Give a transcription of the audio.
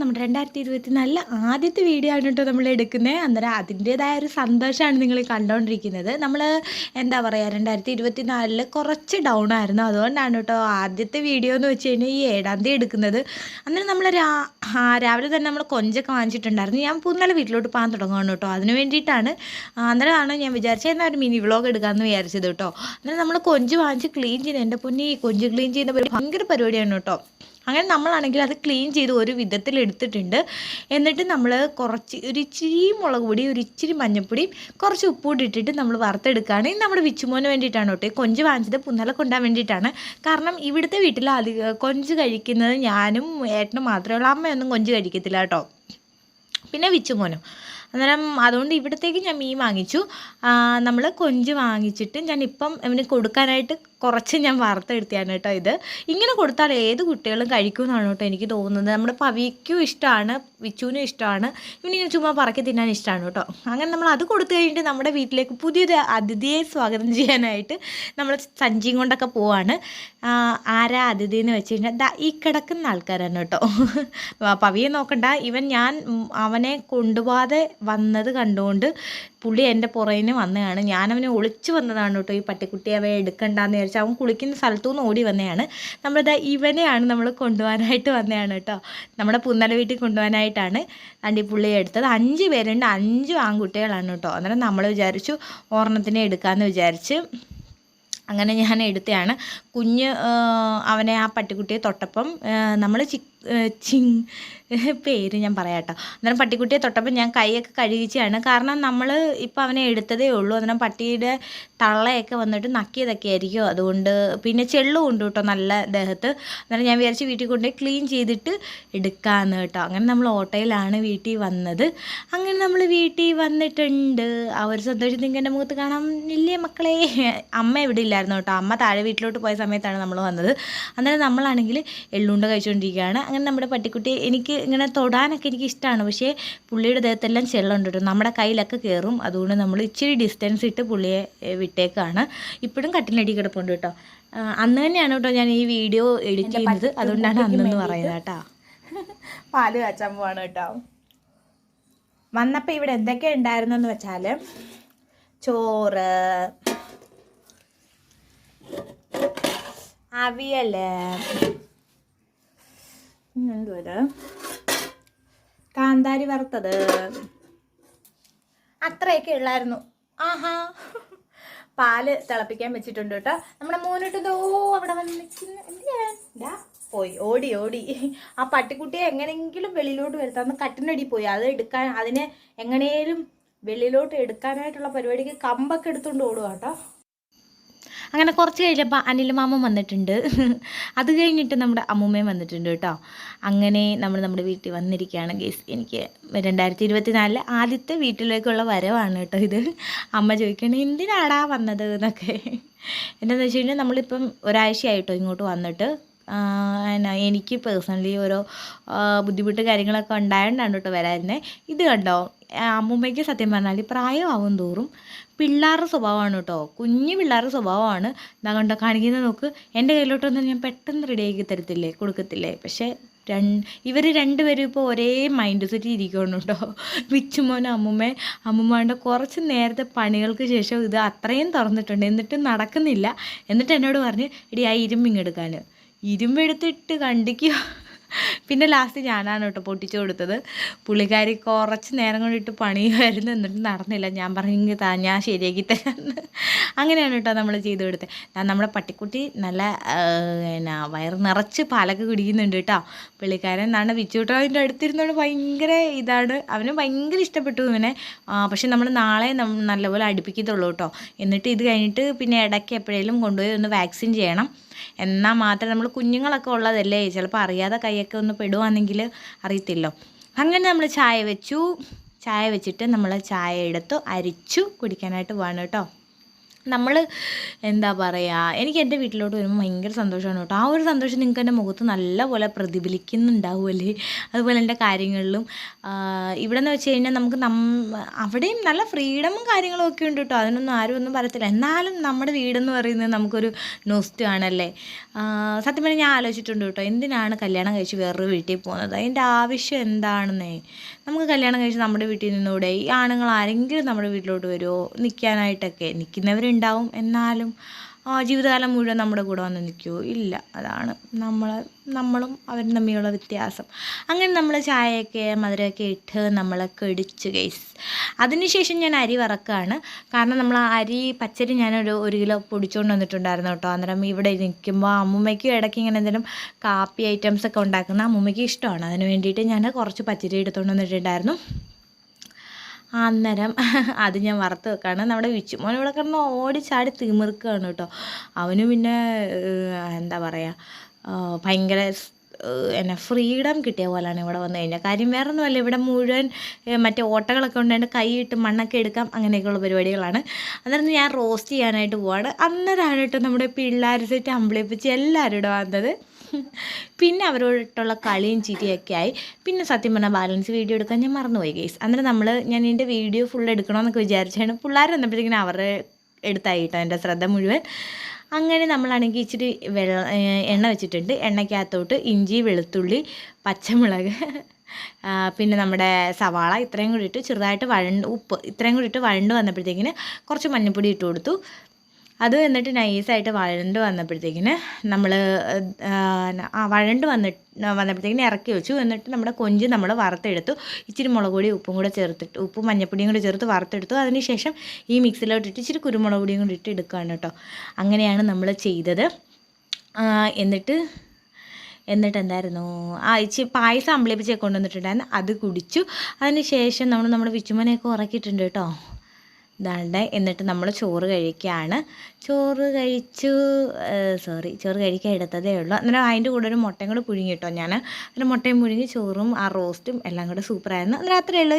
നമ്മുടെ രണ്ടായിരത്തി ഇരുപത്തി നാലിൽ ആദ്യത്തെ വീഡിയോ ആണ് കേട്ടോ നമ്മൾ എടുക്കുന്നത് അന്നേരം അതിന്റെതായ ഒരു സന്തോഷമാണ് നിങ്ങൾ കണ്ടുകൊണ്ടിരിക്കുന്നത് നമ്മൾ എന്താ പറയുക രണ്ടായിരത്തി ഇരുപത്തി നാലിൽ കുറച്ച് ഡൗൺ ആയിരുന്നു. അതുകൊണ്ടാണ് കേട്ടോ ആദ്യത്തെ വീഡിയോ എന്ന് വെച്ച് കഴിഞ്ഞാൽ ഈ ഏഴാം തീയതി എടുക്കുന്നത്. അന്നേരം നമ്മൾ രാ രാവിലെ തന്നെ നമ്മൾ കൊഞ്ചൊക്കെ വാങ്ങിച്ചിട്ടുണ്ടായിരുന്നു. ഞാൻ പുന്നല വീട്ടിലോട്ട് പോകാൻ തുടങ്ങുകയാണ് കേട്ടോ. അതിന് വേണ്ടിയിട്ടാണ്. അന്നേരമാണ് ഞാൻ വിചാരിച്ചത് എന്നാൽ ഒരു മിനി വ്ളോഗ് എടുക്കാമെന്ന് വിചാരിച്ചത് കേട്ടോ. അന്നേരം നമ്മൾ കൊഞ്ച് വാങ്ങിച്ച് ക്ലീൻ ചെയ്യുന്നത് എന്റെ പൊന്നി കൊഞ്ച് ക്ലീൻ ചെയ്യുന്ന ഭയങ്കര പരിപാടിയാണ് കേട്ടോ. അങ്ങനെ നമ്മളാണെങ്കിൽ അത് ക്ലീൻ ചെയ്ത് ഒരു വിധത്തിൽ എടുത്തിട്ടുണ്ട്. എന്നിട്ട് നമ്മൾ കുറച്ച് ഒരു ഇച്ചിരി മുളക് പൊടി ഒരു ഇച്ചിരി മഞ്ഞൾപ്പൊടിയും കുറച്ച് ഉപ്പൂടി ഇട്ടിട്ട് നമ്മൾ വറുത്തെടുക്കുകയാണ് ഇത് നമ്മുടെ വിച്ചുമോന് വേണ്ടിയിട്ടാണ് കേട്ടോ. കൊഞ്ച് വാങ്ങിച്ചത് പുന്നല കൊണ്ടാൻ വേണ്ടിയിട്ടാണ്. കാരണം ഇവിടുത്തെ വീട്ടിൽ അധികം കൊഞ്ച് കഴിക്കുന്നത് ഞാനും ഏട്ടനും മാത്രമേ ഉള്ളൂ. അമ്മയൊന്നും കൊഞ്ച് കഴിക്കത്തില്ല കേട്ടോ. പിന്നെ വിച്ചുമോനും. അന്നേരം അതുകൊണ്ട് ഇവിടത്തേക്ക് ഞാൻ മീൻ വാങ്ങിച്ചു. നമ്മൾ കൊഞ്ച് വാങ്ങിച്ചിട്ട് ഞാൻ ഇപ്പം ഇവന് കൊടുക്കാനായിട്ട് കുറച്ച് ഞാൻ വറുത്തെടുത്തിയാണ് കേട്ടോ ഇത്. ഇങ്ങനെ കൊടുത്താൽ ഏത് കുട്ടികളും കഴിക്കുമെന്നാണ് കേട്ടോ എനിക്ക് തോന്നുന്നത്. നമ്മുടെ പവിക്കും ഇഷ്ടമാണ്. വിച്ചുവിനും ഇഷ്ടമാണ്. ഇവനിങ്ങനെ ചുമ്മാ പറക്കി തിന്നാൻ ഇഷ്ടമാണ് കേട്ടോ. അങ്ങനെ നമ്മൾ അത് കൊടുത്തു കഴിഞ്ഞിട്ട് നമ്മുടെ വീട്ടിലേക്ക് പുതിയൊരു അതിഥിയെ സ്വാഗതം ചെയ്യാനായിട്ട് നമ്മൾ സഞ്ചിയും കൊണ്ടൊക്കെ പോവാണ്. ആരാ അതിഥി എന്ന് വെച്ച് കഴിഞ്ഞാൽ ദാ ഈ കിടക്കുന്ന ആൾക്കാരാണ് കേട്ടോ. പവിയെ നോക്കണ്ട. ഇവൻ ഞാൻ അവനെ കൊണ്ടുപോകാതെ വന്നത് കണ്ടുകൊണ്ട് പുള്ളി എന്റെ പുറകിന് വന്നതാണ്. ഞാനവനെ ഒളിച്ചു വന്നതാണ് കേട്ടോ. ഈ പട്ടിക്കുട്ടിയെ അവയെ എടുക്കണ്ടെന്ന് വിചാരിച്ചാൽ അവൻ കുളിക്കുന്ന സ്ഥലത്തു നിന്ന് ഓടി വന്നതാണ് നമ്മളിതാ ഇവനെയാണ് നമ്മൾ കൊണ്ടുപോകാനായിട്ട് വന്നതാണ് കേട്ടോ. നമ്മുടെ പുന്നല വീട്ടിൽ കൊണ്ടുപോകാനായിട്ടാണ് അണ്ടി പുള്ളിയെ എടുത്തത്. അഞ്ച് പേരുണ്ട്. അഞ്ചും ആൺകുട്ടികളാണ് കേട്ടോ. അന്നേരം നമ്മൾ വിചാരിച്ചു ഓർണത്തിനെ എടുക്കാമെന്ന് വിചാരിച്ച് അങ്ങനെ ഞാൻ എടുത്തതാണ് കുഞ്ഞ് അവനെ ആ പട്ടിക്കുട്ടിയെ തൊട്ടപ്പം നമ്മൾ ചി ചിങ് പേര് ഞാൻ പറയാട്ടോ. അന്നേരം പട്ടിക്കുട്ടിയെ തൊട്ടപ്പം ഞാൻ കൈയൊക്കെ കഴുകിച്ചാണ് കാരണം നമ്മൾ ഇപ്പം അവനെ എടുത്തതേ ഉള്ളൂ. അന്നേരം പട്ടിയുടെ തള്ളയൊക്കെ വന്നിട്ട് നക്കിയതൊക്കെ ആയിരിക്കും. അതുകൊണ്ട് പിന്നെ ചെള്ളും ഉണ്ട് കേട്ടോ നല്ല ദേഹത്ത്. അന്നേരം ഞാൻ വിചാരിച്ച് വീട്ടിൽ കൊണ്ടുപോയി ക്ലീൻ ചെയ്തിട്ട് എടുക്കാമെന്ന് കേട്ടോ. അങ്ങനെ നമ്മൾ ഓട്ടോയിലാണ് വീട്ടിൽ വന്നത്. അങ്ങനെ നമ്മൾ വീട്ടിൽ വന്നിട്ടുണ്ട്. ആ ഒരു സന്തോഷം നിങ്ങളുടെ മുഖത്ത് കാണാം ഇല്ലേ മക്കളെ. അമ്മ ഇവിടെ ഇല്ലായിരുന്നു കേട്ടോ. അമ്മ താഴെ വീട്ടിലോട്ട് പോയ സമയത്താണ് നമ്മൾ വന്നത്. അന്നേരം നമ്മളാണെങ്കിൽ എള്ളുണ്ട കഴിച്ചുകൊണ്ടിരിക്കുകയാണ് അങ്ങനെ നമ്മുടെ പട്ടിക്കുട്ടി എനിക്ക് ഇങ്ങനെ തൊടാനൊക്കെ എനിക്ക് ഇഷ്ടമാണ് പക്ഷേ പുള്ളിയുടെ ദേഹത്തെല്ലാം ചെള്ളുണ്ട് കേട്ടോ. നമ്മുടെ കയ്യിലൊക്കെ കയറും അതുകൊണ്ട് നമ്മൾ ഇച്ചിരി ഡിസ്റ്റൻസ് ഇട്ട് പുള്ളിയെ വിട്ടേക്കാണ്. ഇപ്പോഴും കട്ടിലടി കിടപ്പുണ്ട് കേട്ടോ. അന്ന് തന്നെയാണ് കേട്ടോ ഞാൻ ഈ വീഡിയോ എഡിറ്റ് ചെയ്യുന്നത്. അതുകൊണ്ടാണ് അന്നെന്ന് പറയുന്നത് കേട്ടോ. പാൽ കാച്ചാൻ പോവാണ് കേട്ടോ. വന്നപ്പോൾ ഇവിടെ എന്തൊക്കെ ഉണ്ടായിരുന്നെന്ന് വെച്ചാൽ ചോറ് അവിയൽ. എന്തുവത് കാന്താരി വറുത്തത്. അത്രയൊക്കെ ഉള്ളായിരുന്നു. ആഹാ. പാൽ തിളപ്പിക്കാൻ വെച്ചിട്ടുണ്ട് കേട്ടോ. നമ്മുടെ മോനിട്ട് ദോ അവിടെ വന്നിരിക്കുന്ന പോയി. ഓടി ഓടി. ആ പട്ടിക്കുട്ടിയെ എങ്ങനെയെങ്കിലും വെളിയിലോട്ട് വരുത്താം. അന്ന് കട്ടിനടി പോയി. അത് എടുക്കാൻ അതിനെ എങ്ങനെയും വെളിയിലോട്ട് എടുക്കാനായിട്ടുള്ള പരിപാടിക്ക് കമ്പൊക്കെ എടുത്തുകൊണ്ട് ഓടുക കേട്ടോ. അങ്ങനെ കുറച്ച് കഴിഞ്ഞപ്പോൾ അനിൽ മാമൻ വന്നിട്ടുണ്ട്. അത് കഴിഞ്ഞിട്ട് നമ്മുടെ അമ്മൂമ്മയും വന്നിട്ടുണ്ട് കേട്ടോ. അങ്ങനെ നമ്മൾ നമ്മുടെ വീട്ടിൽ വന്നിരിക്കുകയാണ് ഗേസ് എനിക്ക് രണ്ടായിരത്തി ഇരുപത്തി നാലിലെ ആദ്യത്തെ വീട്ടിലേക്കുള്ള വരവാണ് കേട്ടോ ഇത്. അമ്മ ചോദിക്കണേ എന്തിനാടാ വന്നത്? എന്നൊക്കെ. എന്താണെന്ന് വെച്ച് കഴിഞ്ഞാൽ നമ്മളിപ്പം ഒരാഴ്ചയായിട്ടോ ഇങ്ങോട്ട് വന്നിട്ട്. എനിക്ക് പേഴ്സണലി ഓരോ ബുദ്ധിമുട്ട് കാര്യങ്ങളൊക്കെ ഉണ്ടായതുകൊണ്ടാണ് കേട്ടോ വരായിരുന്നത് ഇത് കണ്ടോ അമ്മുമ്മയ്ക്ക് സത്യം പറഞ്ഞാൽ പ്രായമാവും തോറും പിള്ളേരുടെ സ്വഭാവമാണ് കേട്ടോ കുഞ്ഞു പിള്ളേരുടെ സ്വഭാവമാണ്. എന്താ കണ്ടോ കാണിക്കുന്നത് നോക്ക്. എന്റെ കയ്യിലോട്ടൊന്നും ഞാൻ പെട്ടെന്ന് റെഡിയാക്കി തരത്തില്ലേ കൊടുക്കത്തില്ലേ? പക്ഷേ രണ്ട് ഇവർ രണ്ടുപേരും ഇപ്പോൾ ഒരേ മൈൻഡ് സെറ്റ് ഇരിക്കുകയാണ് കേട്ടോ വിച്ചുമോനും അമ്മുമ്മ അമ്മുമ്മയുടെ കുറച്ച് നേരത്തെ പണികൾക്ക് ശേഷം ഇത് അത്രയും തുറന്നിട്ടുണ്ട്. എന്നിട്ടും നടക്കുന്നില്ല. എന്നിട്ട് എന്നോട് പറഞ്ഞ് ഇടി ആ ഇരുമ്പിങ്ങെടുക്കാൻ ഇരുമ്പെടുത്തിട്ട് കണ്ടിക്കുക പിന്നെ ലാസ്റ്റ് ഞാനാണ് കേട്ടോ പൊട്ടിച്ചു കൊടുത്തത്. പുള്ളിക്കാരി കുറച്ച് നേരം കൊണ്ടിട്ട് പണിയുമായിരുന്നു എന്നിട്ട് നടന്നില്ല. ഞാൻ പറഞ്ഞു താ ഞാൻ ശരിയാക്കി തരാമെന്ന് അങ്ങനെയാണ് കേട്ടോ നമ്മൾ ചെയ്ത് കൊടുത്തത് നമ്മുടെ പട്ടിക്കുട്ടി നല്ല പിന്നെ വയറ് നിറച്ച് പാലൊക്കെ കുടിക്കുന്നുണ്ട് കേട്ടോ. പുള്ളിക്കാരൻ എന്നാണ് വിച്ചുട്ടോ അതിന്റെ ഭയങ്കര ഇതാണ്. അവന് ഭയങ്കര ഇഷ്ടപ്പെട്ടു ഇവനെ. പക്ഷെ നമ്മൾ നാളെ നല്ലപോലെ അടുപ്പിക്കത്തുള്ളൂ കേട്ടോ. എന്നിട്ട് ഇത് കഴിഞ്ഞിട്ട് പിന്നെ ഇടയ്ക്ക് എപ്പോഴേലും കൊണ്ടുപോയി ഒന്ന് വാക്സിൻ ചെയ്യണം. എന്നാൽ മാത്രമേ നമ്മൾ കുഞ്ഞുങ്ങളൊക്കെ ഉള്ളതല്ലേ. ചിലപ്പോൾ അറിയാതെ കൈയൊക്കെ ഒന്ന് പെടുവാണെങ്കിൽ അറിയത്തില്ലോ. അങ്ങനെ നമ്മൾ ചായ വെച്ചു. ചായ വെച്ചിട്ട് നമ്മൾ ചായ എടുത്തു അരിച്ചു കുടിക്കാനായിട്ട് പോകണം കേട്ടോ. നമ്മൾ എന്താ പറയുക എനിക്ക് എന്റെ വീട്ടിലോട്ട് വരുമ്പോൾ ഭയങ്കര സന്തോഷമാണ് കേട്ടോ. ആ ഒരു സന്തോഷം നിങ്ങൾക്ക് എന്റെ മുഖത്ത് നല്ലപോലെ പ്രതിഫലിക്കുന്നുണ്ടാവുമല്ലേ അതുപോലെ എന്റെ കാര്യങ്ങളിലും ഇവിടെ എന്ന് വെച്ച് കഴിഞ്ഞാൽ നമുക്ക് നം അവിടെയും നല്ല ഫ്രീഡമും കാര്യങ്ങളും ഒക്കെ ഉണ്ട് കേട്ടോ. അതിനൊന്നും ആരും ഒന്നും പറയത്തില്ല. എന്നാലും നമ്മുടെ വീടെന്ന് പറയുന്നത് നമുക്കൊരു നോസ്റ്റ് ആണല്ലേ സത്യം പറഞ്ഞാൽ ഞാൻ ആലോചിച്ചിട്ടുണ്ട് കേട്ടോ. എന്തിനാണ് കല്യാണം കഴിച്ച് വേറൊരു വീട്ടിൽ പോകുന്നത്? അതിന്റെ ആവശ്യം എന്താണെന്നേ? നമുക്ക് കല്യാണം കഴിച്ച് നമ്മുടെ വീട്ടിൽ നിന്നൂടെ ഈ ആണുങ്ങൾ ആരെങ്കിലും നമ്മുടെ വീട്ടിലോട്ട് വരുമോ നിൽക്കാനായിട്ടൊക്കെ നിൽക്കുന്നവരുണ്ടാവും എന്നാലും ജീവിതകാലം മുഴുവൻ നമ്മുടെ കൂടെ വന്ന് നിൽക്കുമോ ഇല്ല. അതാണ് നമ്മൾ നമ്മളും അവരും തമ്മിലുള്ള വ്യത്യാസം. അങ്ങനെ നമ്മൾ ചായയൊക്കെ മധുരമൊക്കെ ഇട്ട് നമ്മളൊക്കെ കടിച്ച് കേസ് അതിനുശേഷം ഞാൻ അരി വറക്കുകയാണ് കാരണം നമ്മൾ ആ അരി പച്ചരി ഞാനൊരു ഒരു കിലോ പൊടിച്ചുകൊണ്ട് വന്നിട്ടുണ്ടായിരുന്നു കേട്ടോ. അന്നേരം ഇവിടെ നിൽക്കുമ്പോൾ അമ്മുമ്മയ്ക്ക് ഇടയ്ക്ക് ഇങ്ങനെ എന്തെങ്കിലും കാപ്പി ഐറ്റംസ് ഒക്കെ ഉണ്ടാക്കുന്ന അമ്മുമ്മയ്ക്ക് ഇഷ്ടമാണ്. അതിന് വേണ്ടിയിട്ട് ഞാൻ കുറച്ച് പച്ചരി എടുത്തുകൊണ്ട് വന്നിട്ടുണ്ടായിരുന്നു. അന്നേരം അത് ഞാൻ വറുത്ത് വെക്കാണ്. നമ്മുടെ വിച്ചുമോൻ ഇവിടെ കിടന്ന് ഓടി ചാടി തിമിർക്കുകയാണ് കേട്ടോ. അവന് പിന്നെ എന്താ പറയുക ഭയങ്കര എന്നെ ഫ്രീഡം കിട്ടിയ പോലെയാണ് ഇവിടെ വന്നു കഴിഞ്ഞാൽ കാര്യം വേറെ ഒന്നുമല്ല ഇവിടെ മുഴുവൻ മറ്റേ ഓട്ടകളൊക്കെ ഉണ്ടായിട്ട് കൈയിട്ട് മണ്ണൊക്കെ എടുക്കാം അങ്ങനെയൊക്കെയുള്ള പരിപാടികളാണ്. അന്നേരം ഞാൻ റോസ്റ്റ് ചെയ്യാനായിട്ട് പോവാണ്. അന്നേരമാണ് കേട്ടോ നമ്മുടെ പിള്ളേർ സെറ്റ് അമ്പിളിപ്പിച്ച് എല്ലാവരും ഇവിടെ വന്നത്. പിന്നെ അവരോടുള്ള കളിയും ചിരിയൊക്കെ ആയി. പിന്നെ സത്യം പറഞ്ഞാൽ ബാലൻസ് വീഡിയോ എടുക്കാൻ ഞാൻ മറന്നുപോയി ഗേസ് അന്നേരം നമ്മൾ ഞാൻ എന്റെ വീഡിയോ ഫുൾ എടുക്കണമെന്നൊക്കെ വിചാരിച്ചാണ് പിള്ളേർ വന്നപ്പോഴത്തേക്കിനും അവരുടെ എടുത്തായി കേട്ടോ എന്റെ ശ്രദ്ധ മുഴുവൻ. അങ്ങനെ നമ്മളാണെങ്കിൽ ഇച്ചിരി വെള്ള എണ്ണ വെച്ചിട്ടുണ്ട്. എണ്ണയ്ക്കകത്തോട്ട് ഇഞ്ചി വെളുത്തുള്ളി പച്ചമുളക് പിന്നെ നമ്മുടെ സവാള ഇത്രയും കൂടി ഇട്ട് ചെറുതായിട്ട് വഴണ്ട് ഉപ്പ് ഇത്രയും കൂടി ഇട്ട് വഴണ്ട് വന്നപ്പോഴത്തേക്കിന് കുറച്ച് മഞ്ഞൾപ്പൊടി ഇട്ട് കൊടുത്തു. അത് എന്നിട്ട് നൈസായിട്ട് വഴണ്ട് വന്നപ്പോഴത്തേക്കിന് നമ്മൾ വഴണ്ട് വന്നിട്ട് വന്നപ്പോഴത്തേക്കിന് ഇറക്കി വെച്ചു. എന്നിട്ട് നമ്മുടെ കൊഞ്ച് നമ്മൾ വറുത്തെടുത്തു. ഇച്ചിരി മുളക് പൊടി ഉപ്പും കൂടെ ചേർത്തിട്ട് ഉപ്പും മഞ്ഞപ്പൊടിയും കൂടെ ചേർത്ത് വറുത്തെടുത്തു. അതിനുശേഷം ഈ മിക്സിലോട്ടിട്ട് ഇച്ചിരി കുരുമുളക് പൊടിയും കൂടി ഇട്ട് എടുക്കുകയാണ് കേട്ടോ. അങ്ങനെയാണ് നമ്മൾ ചെയ്തത്. എന്നിട്ട് എന്നിട്ട് എന്തായിരുന്നു? ആ ഇച്ചി പായസം അമ്പിളിപ്പിച്ചൊക്കെ കൊണ്ടുവന്നിട്ടുണ്ടായിരുന്നു. അത് കുടിച്ചു. അതിന് ശേഷം നമ്മൾ നമ്മുടെ വിച്ചുമനെയൊക്കെ ഉറക്കിയിട്ടുണ്ട് കേട്ടോ. ഇതാണ്ട്. എന്നിട്ട് നമ്മൾ ചോറ് കഴിക്കുകയാണ് ചോറ് കഴിച്ചു സോറി ചോറ് കഴിക്കാൻ എടുത്തതേ ഉള്ളൂ. അന്നേരം അതിന്റെ കൂടെ ഒരു മുട്ടയും കൂടെ പുഴുങ്ങി കേട്ടോ ഞാൻ അന്നേരം മുട്ടയും പുഴുങ്ങി ചോറും ആ റോസ്റ്റും എല്ലാം കൂടെ സൂപ്പറായിരുന്നു. അന്നേരം അത്രയേ ഉള്ളൂ.